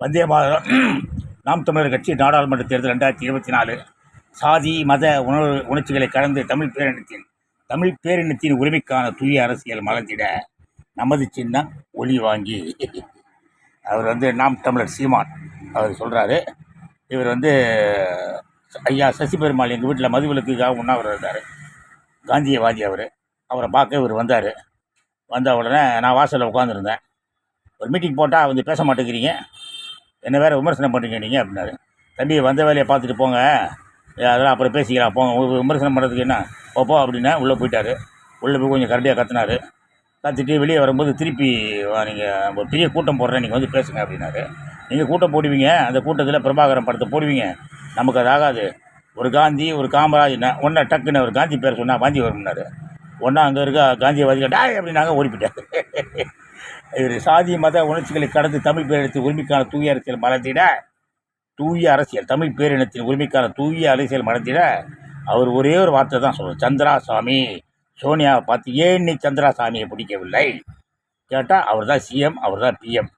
வந்தே பாரதம் நாம் தமிழர் கட்சி நாடாளுமன்ற தேர்தல் ரெண்டாயிரத்தி இருபத்தி நாலு. சாதி மத உணர்வு உணர்ச்சிகளை கடந்து தமிழ் பேரினத்தின் தமிழ் பேரினத்தின் உரிமைக்கான தூய அரசியல் மலர்ந்திட நமது சின்னம் ஒளி வாங்கி. அவர் வந்து நாம் தமிழர் சீமான் அவர் சொல்கிறாரு இவர் வந்து ஐயா சசி பெருமாள் எங்கள் வீட்டில் மதுவிலக்குக்காக உண்ணாவிரதம் இருந்தார். காந்தியவாதி அவர். அவரை பார்க்க இவர் வந்தார். வந்த உடனே நான் வாசலில் உட்காந்துருந்தேன் ஒரு மீட்டிங் போட்டால் வந்து பேச மாட்டேங்கிறீங்க. என்ன வேறு விமர்சனம் பண்ணுறீங்க நீங்கள் அப்படின்னாரு. தம்பி வந்த வேலையை பார்த்துட்டு போங்க. அதெல்லாம் அப்புறம் பேசிக்கலாம் போங்க. உங்களுக்கு விமர்சனம் பண்ணுறதுக்கு என்ன? போ அப்படின்னா உள்ளே போயிட்டார். உள்ளே போய் கொஞ்சம் கரடியாக கற்றுனாரு கத்திட்டு வெளியே வரும்போது திருப்பி நீங்கள் ஒரு பெரிய கூட்டம் போடுறேன் நீங்கள் வந்து பேசுங்க அப்படின்னாரு. நீங்கள் கூட்டம் போடுவீங்க அந்த கூட்டத்தில் பிரபாகரன் படத்தை போடுவீங்க. நமக்கு அது ஆகாது. ஒரு காந்தி ஒரு காமராஜ் ஒன்றா டக்குன்னு ஒரு காந்தி பேர் சொன்னால் வாந்தி வரும்னாரு. ஒன்றா அங்கே இருக்க காந்தியவாதிகள் டாய் அப்படின்னாங்க ஓடி சாதி மத உணர்ச்சிகளை கடந்து தமிழ் பேரினத்தின் உரிமைக்கான தூய அரசியல் மலர்ந்திட தூய அரசியல் தமிழ் பேரினத்தின் உரிமைக்கான தூய அரசியல் மலர்ந்திட அவர் ஒரே ஒரு வார்த்தை தான் சொல்லணும் சந்திராசாமி சோனியாவை பார்த்து ஏன் நீ சந்திராசாமியை பிடிக்கவில்லை? கேட்டால் அவர் தான் சிஎம் அவர் தான் பிஎம்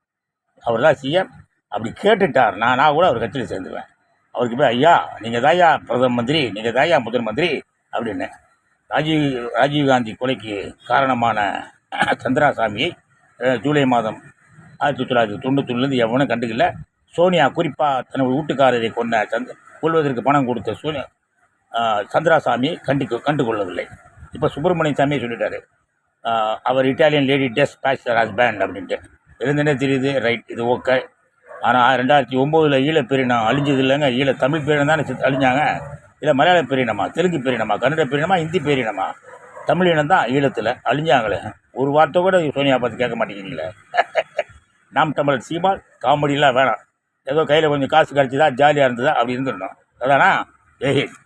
அவர் தான் சிஎம் அப்படி கேட்டுட்டார். நான் நான் கூட அவர் கட்சியில் சேர்ந்துருவேன். அவருக்கு போய் ஐயா நீங்கள் தாயா பிரதம மந்திரி நீங்கள் தாயா முதல் மந்திரி அப்படின்னு. ராஜீவ் ராஜீவ்காந்தி கொலைக்கு காரணமான சந்திராசாமியை ஜூலை மாதம் ஆயிரத்தி தொள்ளாயிரத்தி தொண்ணூத்தொன்னுலேருந்து எவனும் கண்டுக்கல. சோனியா குறிப்பாக தனது வீட்டுக்காரரை கொண்ட சந்த் கொள்வதற்கு பணம் கொடுத்த சோனியா சந்திராசாமி கண்டு கண்டு கொள்ளவில்லை இப்போ சுப்பிரமணிய சாமியை சொல்லிட்டாரு. அவர் இட்டாலியன் லேடி டெஸ் பேச்சர் ஹஸ்பேண்ட் அப்படின்ட்டு. இருந்தனே தெரியுது. ரைட் இது ஓகே. ஆனால் ரெண்டாயிரத்தி ஒம்போதில் ஈழ பெரியனம் அழிஞ்சது இல்லைங்க ஈழ தமிழ் பேரினம் தானே அழிஞ்சாங்க. இல்லை மலையாள பேரினமா தெலுங்கு பேரினமா கன்னட பேரினமா ஹிந்தி பேரினமா தமிழ் இனம் தான் ஈழத்தில் அழிஞ்சாங்களே. ஒரு வார்த்தை கூட சோனியா பார்த்து கேட்க மாட்டேங்கிறீங்களே? நாம் தமிழர் சீமால் காமெடியெலாம் வேணாம். ஏதோ கையில் கொஞ்சம் காசு கிடச்சிதா ஜாலியாக இருந்ததா அப்படி இருந்துடணும் அதானா? ஜெய்ஹிந்த்